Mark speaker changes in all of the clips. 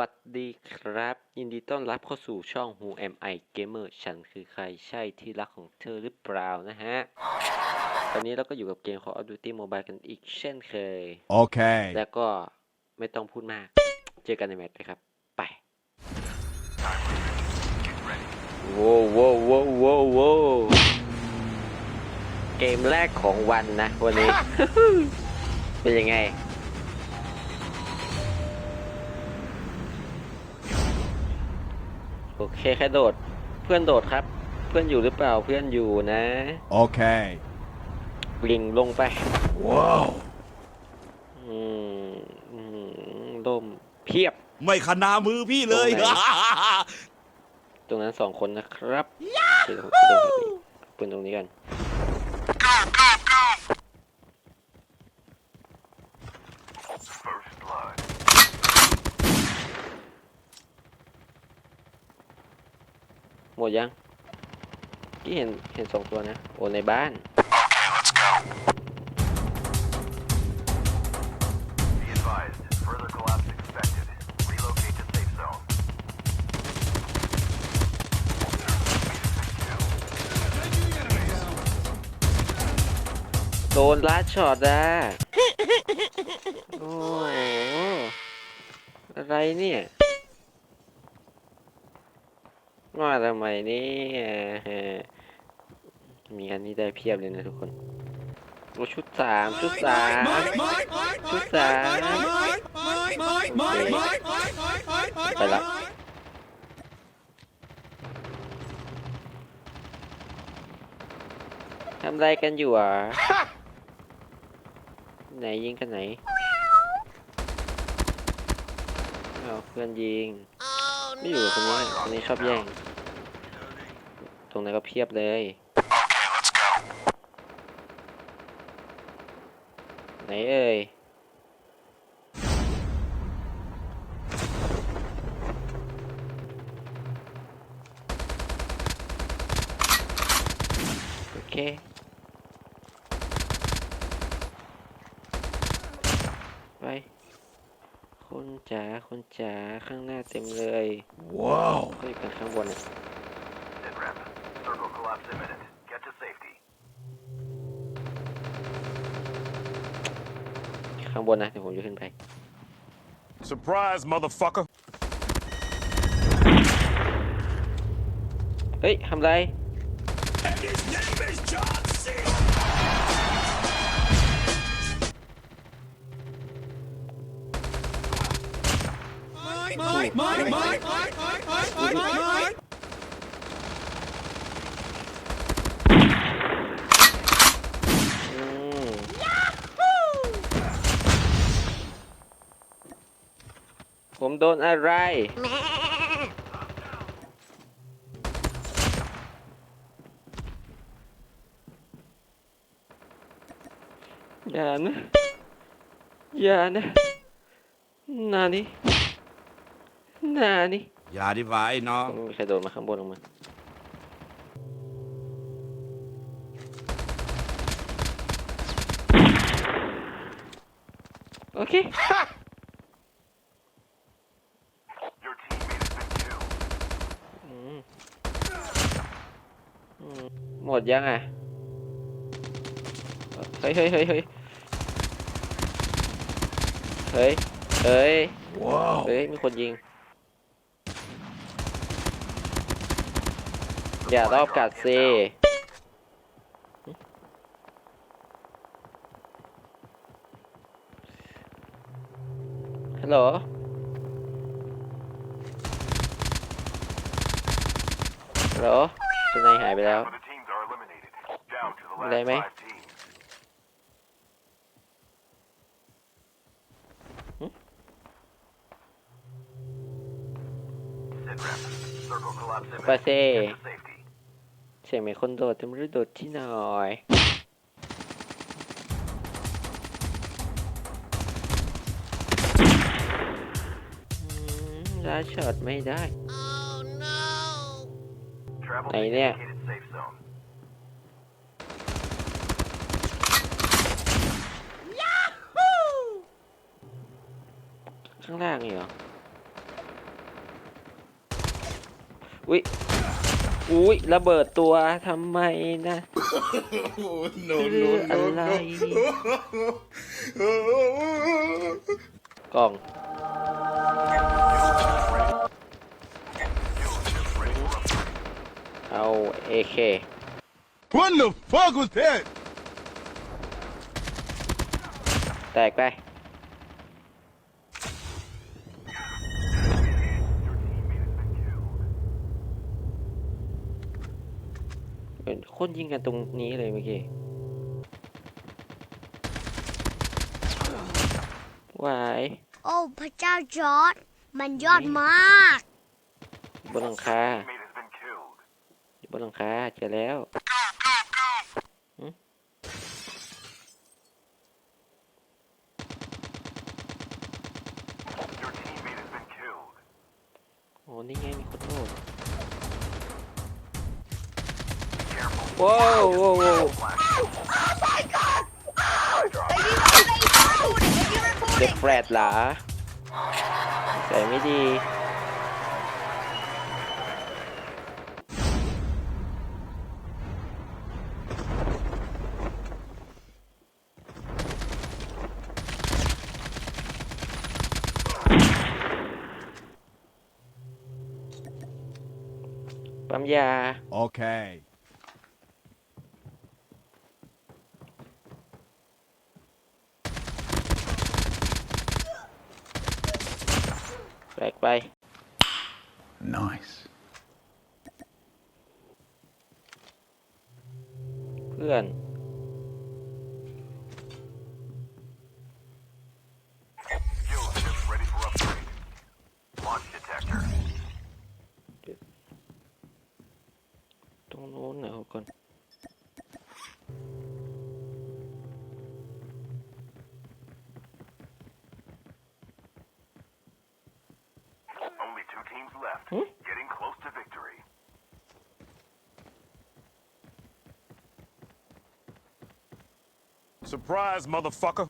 Speaker 1: วัสดีครับ ยินดีต้อนรับเข้าสู่ช่อง Who Am I Gamer ฉันคือใครใช่ที่รักของเธอหรือเปล่านะฮะ ตอนนี้เราก็อยู่กับเกม Call of Duty Mobile กันอีกเช่นเคย
Speaker 2: Okay.
Speaker 1: แล้วก็ไม่ต้องพูดมาก เจอกันในแมตช์เลยครับ ไปโว้วโว้วโว้วโว้วโว้วเกมแรกของวันนะ วันนี้ เป็นยังไง โอเคแค่โดด เพื่อนโดดครับ เพื่อนอยู่หรือเปล่าเพื่อนอยู่นะ
Speaker 2: Okay.
Speaker 1: ลิงลงไป
Speaker 2: Whoa.
Speaker 1: อืมอืมล่มเพียบ
Speaker 2: ไม่ขนามือพี่เลย
Speaker 1: ตรงไหน ตรงนั้นสองคนนะครับโอเคเดี๋ยวผมจะโดนแบบนี้ปืนตรงนี้กัน หมดยังที่เห็นเห็นสองตัวนะ โอ้ในบ้าน
Speaker 3: Be advised, further collapse expected. Relocate to safe zone.
Speaker 1: โดนลัดช็อตอะโอ้โหอะไรเนี่ย มาทำไมเนี่ยมีอันนี้ได้เพียบเลยนะทุกคนโอ้ชุดสามชุดสามชุดสามโอเคไปละทำอะไรกันอยู่อะ ไหนยิงกันไหนเอาวเพื่อนยิง ไม่อยู่กับคนนี้คนนี้ชอบแย่ง ตรงนั้นก็เพียบเลยไหนเอ่ยโอเคไปคนจ๋าคนจ๋าข้างหน้าเต็มเลย
Speaker 2: Whoa.
Speaker 1: เขาอยู่กันข้างบนอะ
Speaker 3: imminent. Get to safety.
Speaker 1: ข้างบนนะ เดี๋ยวผมจะขึ้นไป
Speaker 2: Surprise, motherfucker.
Speaker 1: เฮ้ยทำไร
Speaker 2: His name is John C.
Speaker 1: อื ผมโดนอะไร อย่านะ อย่านะนานี่นานี่
Speaker 2: อย่าดีกว่าไอ้น้อง
Speaker 1: ไม่มีใครโดนมาข้างบนลงมาโอเค
Speaker 3: Your teammate has been killed.
Speaker 1: อืมอืม หมดยังอะเฮ้ยเฮ้ยเฮ้ยเฮ้ยเฮ้ยเฮ้ย
Speaker 2: Whoa.
Speaker 1: เฮ้ยมีคนยิง อย่ารอบกัดสิฮัลโหลฮัลโหลสนายหายไปแล้ว
Speaker 3: Down to the last
Speaker 1: Đây mấy.
Speaker 3: five teams. Sit rep. Circle collapse imminent.
Speaker 1: Qua xe.
Speaker 3: Get to safety.
Speaker 1: เสียงเหมือนคนโดดแต่ไม่รู้โดดที่ไหนอยอืมลาช็อตไม่ได้
Speaker 3: Trap Travel to
Speaker 1: Này
Speaker 3: the
Speaker 1: nè.
Speaker 3: indicated safe zone.
Speaker 1: ข้างล่างนี่เหรอ อุ๊ยอุ๊ยระเบิดตัวทำไมนะ
Speaker 2: no,
Speaker 1: คืออะไร กล่อง เอา AK
Speaker 2: What the fuck was that?
Speaker 1: แตกไป เหมือนคนยิงกันตรงนี้เลยเมื่อกี้วาย
Speaker 4: โอ้พระเจ้าจอร์ดมันยอดมาก
Speaker 1: บนหลังคา
Speaker 3: Teammate has been killed.
Speaker 1: อยู่บนหลังคาเจอแล้ว
Speaker 3: Careful.
Speaker 1: ว้าวว้าวว้าวเด็กแฟ Bye.
Speaker 2: Nice. Surprise, motherfucker.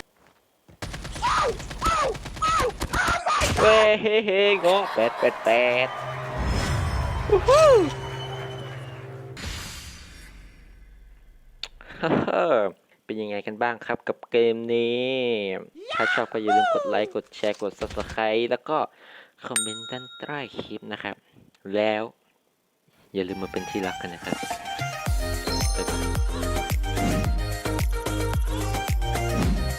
Speaker 1: เว้ยเฮ้เฮ้งอแปดแปดแปดวู้ฮู้ฮ่าฮ่าเป็นยังไงกันบ้างครับกับเกมนี้ ถ้าชอบก็อย่าลืมกดไลค์ กดแชร์ กด subscribe แล้วก็คอมเมนต์ด้านใต้คลิปนะครับ แล้ว อย่าลืมมาเป็นที่รักกันนะครับ